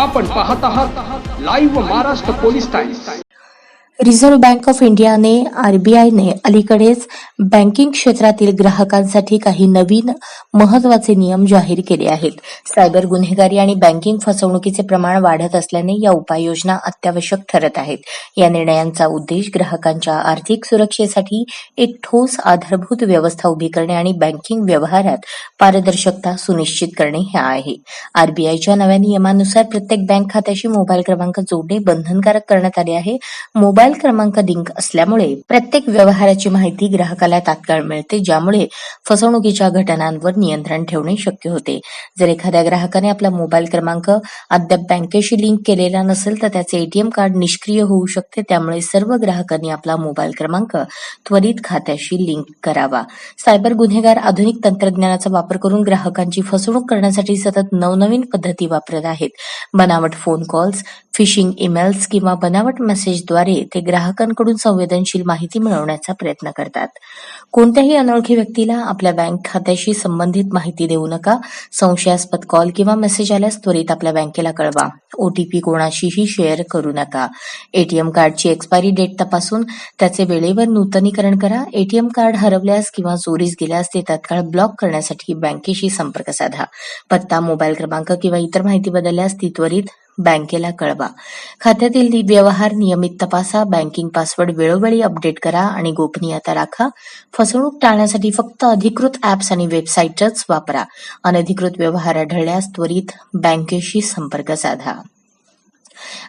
आपण पाहत आहात live Maharashtra police Times reserve bank of इंडियाने आरबीआयने अलीकडेच बँकिंग क्षेत्रातील ग्राहकांसाठी काही नवीन महत्त्वाचे नियम जाहीर केले आहेत. सायबर गुन्हेगारी आणि बँकिंग फसवणुकीचे प्रमाण वाढत असल्याने या उपाययोजना अत्यावश्यक ठरत आहेत. या निर्णयांचा उद्देश ग्राहकांच्या आर्थिक सुरक्षेसाठी एक ठोस आधारभूत व्यवस्था उभी करणे आणि बँकिंग व्यवहारात पारदर्शकता सुनिश्चित करणे हे आहे. आरबीआयच्या नव्या नियमानुसार प्रत्येक बँक खात्याशी मोबाईल क्रमांक जोडणे बंधनकारक करण्यात आले आहे. मोबाईल मोबाईल क्रमांक लिंक असल्यामुळे प्रत्येक व्यवहाराची माहिती ग्राहकाला तात्काळ मिळते ज्यामुळे फसवणुकीच्या घटनांवर नियंत्रण ठेवणे शक्य होते. जर एखाद्या ग्राहकाने आपला मोबाईल क्रमांक अद्याप बँकेशी लिंक केलेला नसेल तर त्याचे एटीएम कार्ड निष्क्रिय होऊ शकते. त्यामुळे सर्व ग्राहकांनी आपला मोबाईल क्रमांक त्वरित खात्याशी लिंक करावा. सायबर गुन्हेगार आधुनिक तंत्रज्ञानाचा वापर करून ग्राहकांची फसवणूक करण्यासाठी सतत नवनवीन पद्धती वापरत आहेत. बनावट फोन कॉल्स फिशिंग ईमेल्स किंवा बनावट मेसेजद्वारे ते ग्राहकांकडून संवेदनशील माहिती मिळवण्याचा प्रयत्न करतात. कोणत्याही अनोळखी व्यक्तीला आपल्या बँक खात्याशी संबंधित माहिती देऊ नका. संशयास्पद कॉल किंवा मेसेज आल्यास त्वरित आपल्या बँकेला कळवा. ओटीपी कोणाशीही शेअर करू नका. एटीएम कार्डची एक्सपायरी डेट तपासून त्याचे वेळेवर नूतनीकरण करा. एटीएम कार्ड हरवल्यास किंवा चोरीस गेल्यास ते तत्काळ ब्लॉक करण्यासाठी बँकेशी संपर्क साधा. पत्ता मोबाईल क्रमांक किंवा इतर माहिती बदलल्यास ती त्वरित बँकेला कळवा. खात्यातील व्यवहार नियमित तपासा बँकिंग पासवर्ड वेळोवेळी अपडेट करा आणि गोपनीयता राखा. फसवणूक टाळण्यासाठी फक्त अधिकृत ऍप्स आणि वेबसाईटच वापरा. अनधिकृत व्यवहार आढळल्यास त्वरित बँकेशी संपर्क साधा.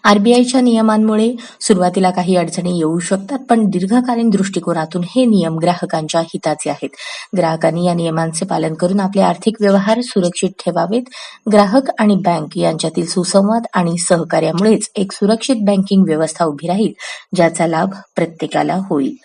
आरबीआयच्या नियमांमुळे सुरुवातीला काही अडचणी येऊ शकतात पण दीर्घकालीन दृष्टिकोनातून हे नियम ग्राहकांच्या हिताचे आहेत. ग्राहकांनी या नियमांचे पालन करून आपले आर्थिक व्यवहार सुरक्षित ठेवावेत. ग्राहक आणि बँक यांच्यातील सुसंवाद आणि सहकार्यामुळेच एक सुरक्षित बँकिंग व्यवस्था उभी राहील ज्याचा लाभ प्रत्येकाला होईल.